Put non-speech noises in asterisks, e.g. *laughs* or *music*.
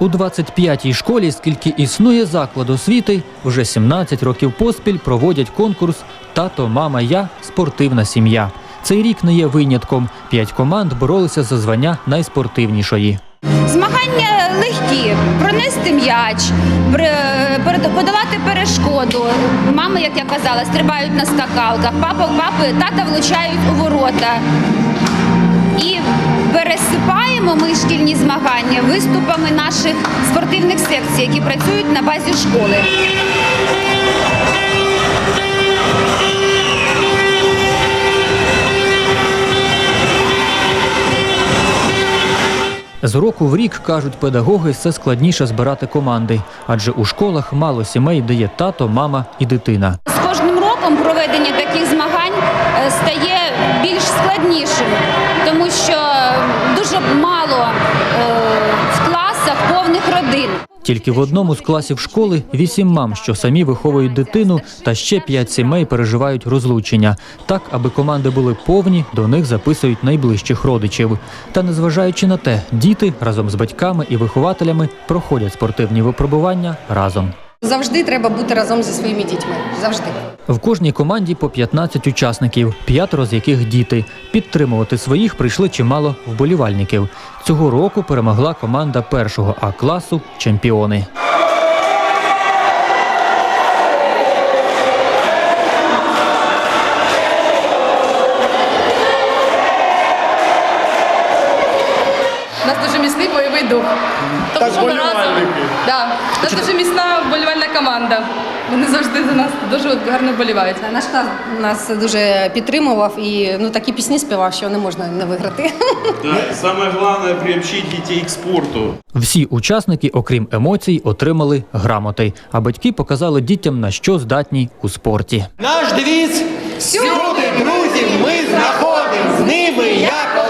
У 25-й школі, скільки існує заклад освіти, вже 17 років поспіль проводять конкурс Тато, мама, я спортивна сім'я. Цей рік не є винятком. П'ять команд боролися за звання найспортивнішої. Змагання легкі, пронести м'яч, подолати перешкоду. Мами, як я казала, стрибають на скакалках, папа, папи, тата влучають у ворота. І пересипаємо ми шкільні змагання виступами наших спортивних секцій, які працюють на базі школи. З року в рік, кажуть педагоги, все складніше збирати команди, адже у школах мало сімей, де є тато, мама і дитина. З кожним роком проведення таких змагань е, стає більш складнішим, мало е, в класах повних родин. Тільки в одному з класів школи вісім мам, що самі виховують дитину, та ще п'ять сімей переживають розлучення. Так, аби команди були повні, до них записують найближчих родичів. Та незважаючи на те, діти разом з батьками і вихователями проходять спортивні випробування разом. Завжди треба бути разом зі своїми дітьми. Завжди. В кожній команді по 15 учасників, п'ятеро з яких діти. Підтримувати своїх прийшли чимало вболівальників. Цього року перемогла команда першого А класу чемпіони. Міцний бойовий дух. Тому що ми разом. Да. У нас дуже міцна вболівальна команда. Вони завжди за нас дуже гарно вболівають. Наш клас нас дуже підтримував і ну такі пісні співав, що не можна не виграти. *laughs* Да, самое главное приобщить детей к спорту. Всі учасники, окрім емоцій, отримали грамоти, а батьки показали дітям на що здатні у спорті. Наш девіз всюди друзів ми знаходимо з ними як.